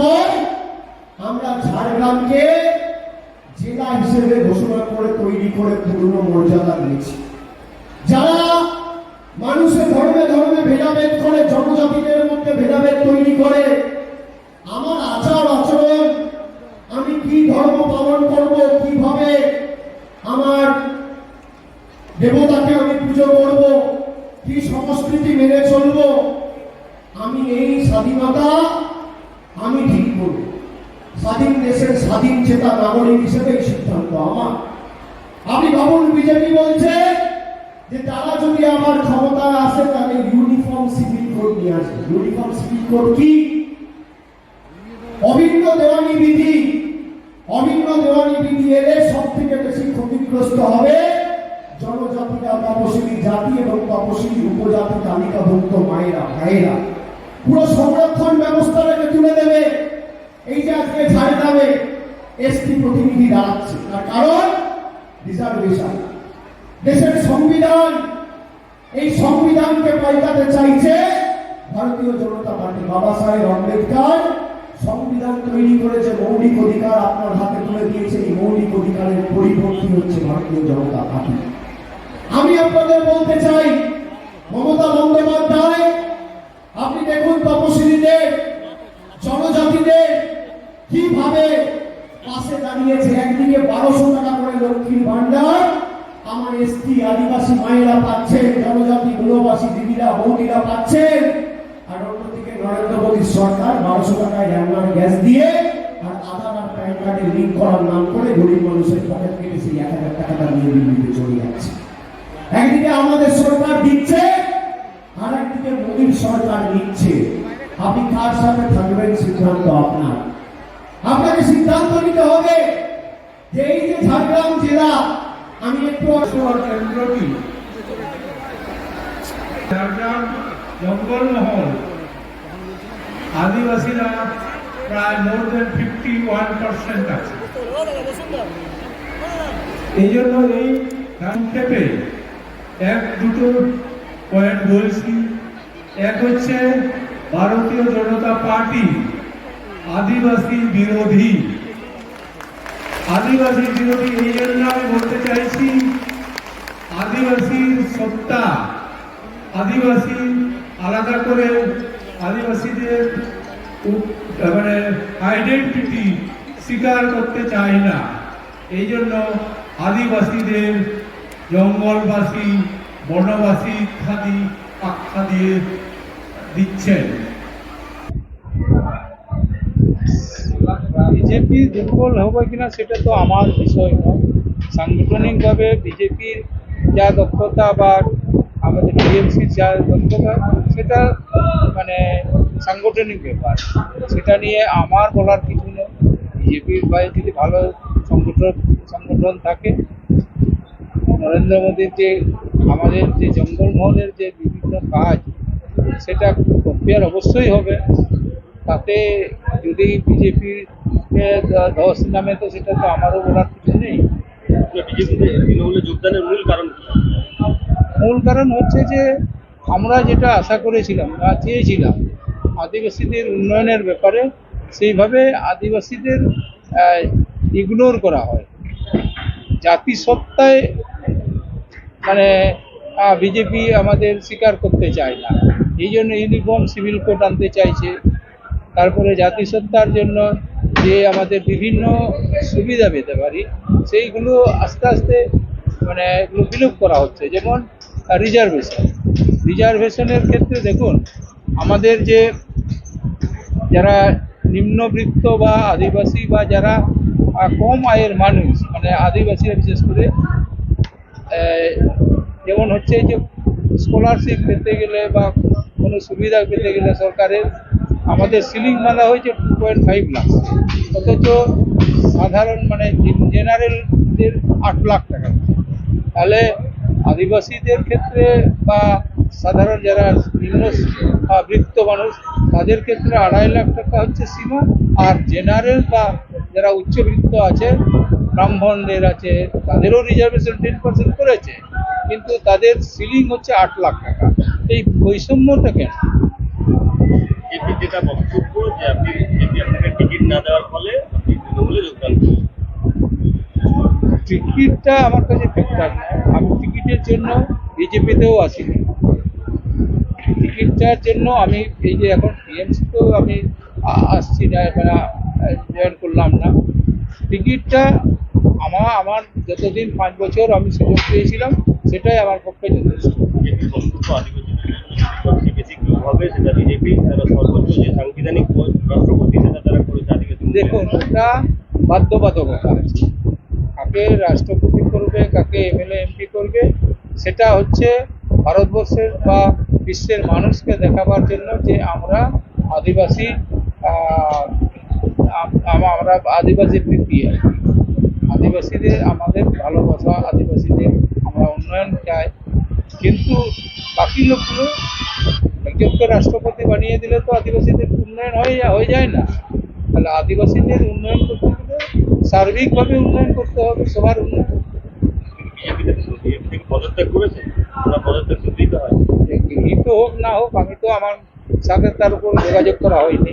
পর আমরা ঝাড়গ্রামকে জেলা হিসেবে ঘোষণা করে, তৈরি করে পুরনো মর্যাদা দিয়েছি। যারা মানুষের ধর্মে ধর্মে ভেদাভেদ করে, জনজাতিদের মধ্যে ভেদাভেদ তৈরি করে, আমার আচার আচরণ, আমি কি ধর্ম পালন করব, কীভাবে আমার দেবতা চেতা নাগরিক হিসেবে এই সিদ্ধান্ত আমার। আমি ভাবুন বিজেপি বলছে যে তারা যদি আমার ক্ষমতায় আসে, তাহলে ইউনিফর্ম সিভিল কোড নিয়ে আসবে। ইউনিফর্ম সিভিল কোড কি? অভিন্ন দেওয়ানি বিধি। অভিন্ন দেওয়ানি বিধি এলে সব থেকে বেশি ক্ষতিগ্রস্ত হবে জনজাতিরা তপশিলি জাতি এবং তপশিলি উপজাতি তালিকাভুক্ত মায়েরা, ভাইয়েরা। পুরো সংরক্ষণ ব্যবস্থাটাকে তুলে দেবে। এই যে আজকে ঝাড়গ্রামে এসটি প্রতিনিধি দাঁড়াচ্ছে। তার কারণ রিজার্ভেশন দেশের সংবিধান, এই সংবিধানকে পাল্টাতে চাইছে ভারতীয় জনতা পার্টি। বাবা সাহেব আম্বেদকর সংবিধান তৈরি করে যে মৌলিক অধিকার আপনার হাতে তুলে দিয়েছে। এই মৌলিক অধিকারের পরিপন্থী হচ্ছে ভারতীয় জনতা পার্টি। আমি আপনাদের বলতে চাই মমতা বন্দ্যোপাধ্যায় আপনি দেখুন তপশিলীদের জনজাতিদের কীভাবে পাশে দাঁড়িয়েছে একদিকে বারোশো টাকা করে লক্ষ্মীর ভান্ডার আমার এসটি আদিবাসী মায়েরা পাচ্ছেন গুণবাসী দিদিরা, বৌদিরা পাচ্ছেন। আর অন্যদিকে নরেন্দ্র মোদীর সরকার বারোশো টাকায় রান্নার গ্যাস দিয়ে আর আধার আর প্যান কার্ডে লিঙ্ক করার নাম করে গরিব মানুষের পকেট কেটে সেই এক হাজার টাকাটা নিয়ে দিল্লিতে চলে যাচ্ছে। একদিকে আমাদের সরকার দিচ্ছে, আর একদিকে মোদীর সরকার নিচ্ছে। আপনি কার সাথে থাকবেন সিদ্ধান্ত আপনার। আপনাকে সিদ্ধান্ত নিতে হবে যে এই যে ঝাড়গ্রাম জেলা, আমি একটু কেন্দ্রটি জঙ্গলমহল। আদিবাসীরা প্রায় more than fifty one percent আছে। এই জন্য এই সংক্ষেপে এক, দুটো পয়েন্ট বলছি। এক হচ্ছে ভারতীয় জনতা পার্টি আদিবাসী বিরোধী। আদিবাসী বিরোধী এই জন্য আমি বলতে চাইছি, আদিবাসীর সত্তা আদিবাসী আলাদা করে আদিবাসীদের মানে আইডেন্টিটি স্বীকার করতে চাই না। এই জন্য আদিবাসীদের জঙ্গলবাসী, বনবাসী ইত্যাদি আখ্যা দিয়ে দিচ্ছেন। বিজেপি দুর্বল হবে কিনা সেটা তো আমার বিষয় নয়। সাংগঠনিকভাবে বিজেপির যা দক্ষতা বা আমাদের টিএমসির যা দক্ষতা সেটা মানে সাংগঠনিক ব্যাপার। সেটা নিয়ে আমার বলার কিছু নেই। বিজেপির বাইরে যদি ভালো সংগঠন সংগঠন থাকে, নরেন্দ্র মোদীর যে, আমাদের যে জঙ্গলমহলের যে বিভিন্ন কাজ, সেটা কম্পেয়ার অবশ্যই হবে। তাতে যদি বিজেপির দশ নামে তো সেটা তো আমারও বলার কিছু নেই। বিজেপিতে তৃণমূলে যোগদানের মূল কারণ? মূল কারণ হচ্ছে যে আমরা যেটা আশা করেছিলাম বা চেয়েছিলাম আদিবাসীদের উন্নয়নের ব্যাপারে, সেইভাবে আদিবাসীদের ইগনোর করা হয়। জাতিসত্তায় মানে বিজেপি আমাদের স্বীকার করতে চায় না। এই জন্য ইউনিফর্ম সিভিল কোড আনতে চাইছে। তারপরে জাতিসত্তার জন্য যে আমাদের বিভিন্ন সুবিধা পেতে পারি, সেইগুলো আস্তে আস্তে মানে এগুলো বিলোপ করা হচ্ছে। যেমন রিজার্ভেশন রিজার্ভেশনের ক্ষেত্রে দেখুন, আমাদের যে যারা নিম্নবৃত্ত বা আদিবাসী বা যারা কম আয়ের মানুষ মানে আদিবাসীরা বিশেষ করে যেমন হচ্ছে যে স্কলারশিপ পেতে গেলে বা কোনো সুবিধা পেতে গেলে সরকারের, আমাদের সিলিং মানা হয়েছে টু পয়েন্ট ফাইভ লাখ অথচ সাধারণ মানে জেনারেলদের আট লাখ টাকা। তাহলে আদিবাসীদের ক্ষেত্রে বা সাধারণ যারা নিম্ন বৃত্ত মানুষ তাদের ক্ষেত্রে আড়াই লাখ টাকা হচ্ছে সীমা। আর জেনারেল বা যারা উচ্চবৃত্ত আছে ব্রাহ্মণদের আছে তাদেরও রিজার্ভেশন টেন পার্সেন্ট করেছে। কিন্তু তাদের সিলিং হচ্ছে আট লাখ টাকা। এই বৈষম্যটা কেন? যেটা বক্তব্য যে আপনি আপনাকে টিকিট না দেওয়ার ফলে আপনি তৃণমূলে যোগদান টিকিটটা আমার কাছে না। আমি টিকিটের জন্য বিজেপিতেও আসিনি টিকিটটার জন্য আমি এই যে এখন টিএমসিতেও আমি আসছি না মানে জয়েন করলাম না। টিকিটটা আমার আমার যতদিন পাঁচ বছর আমি সুযোগ পেয়েছিলাম সেটাই আমার পক্ষে যথেষ্ট। দেখুন ওটা বাধ্যবাধকতা। আছে কাকে রাষ্ট্রপতি করবে, কাকে এমএলএ এমপি করবে, সেটা হচ্ছে ভারতবর্ষের বা বিশ্বের মানুষকে দেখাবার জন্য যে আমরা আদিবাসী আমরা আদিবাসী প্রীতি। আদিবাসীদের আমাদের ভালোবাসা, আদিবাসীদের আমরা উন্নয়ন চাই কিন্তু বাকি লোকগুলো একজনকে রাষ্ট্রপতি বানিয়ে দিলে তো আদিবাসীদের উন্নয়ন হয়ে হয়ে যায় না তাহলে আদিবাসীদের উন্নয়ন করতে গেলে সার্বিকভাবে উন্নয়ন করতে হবে, সবার উন্নয়ন পদত্যাগ করেছে ওরা পদত্যাগ তো দিতে হয়। গৃহীত হোক না হোক আমি তো আমার সাথে তার উপর যোগাযোগ করা হয়নি।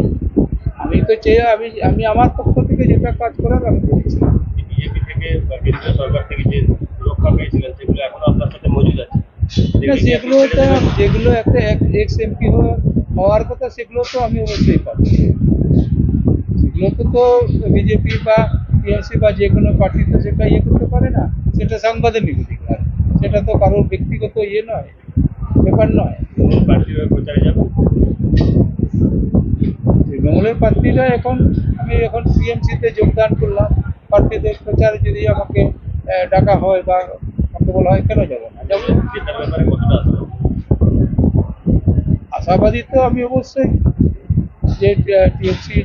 আমি তো চেয়ে আমি আমি আমার পক্ষ থেকে যেটা কাজ করার আমি করেছি বিজেপি থেকে বা কেন্দ্রীয় সরকার থেকে যে সুরক্ষা পেয়েছিলেন সেগুলো এখনও আপনার সাথে মজুদ আছে? না সেগুলো তো যেগুলো একটা এক্স এমপি হওয়ার কথা সেগুলো তো আমি অবশ্যই পাবো। সেগুলো তো তো বিজেপি বা টিএমসি বা যে কোনো পার্টি তো সেটা ইয়ে করতে পারে না সেটা সাংবাদিক অধিকার সেটা তো কারোর ব্যক্তিগত ইয়ে নয় ব্যাপার নয়। হয়ে তৃণমূলের প্রার্থীরা এখন আমি এখন টিএমসিতে যোগদান করলাম। প্রার্থীদের প্রচারে যদি আমাকে ডাকা হয় বা আমাকে বলা হয় কেন যাব না? যাব। আশাবাদী তো আমি অবশ্যই যে টিএমসি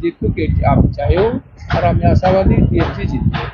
জিতুক আমি চাইও আর আমি আশাবাদী টিএমসি জিতবে।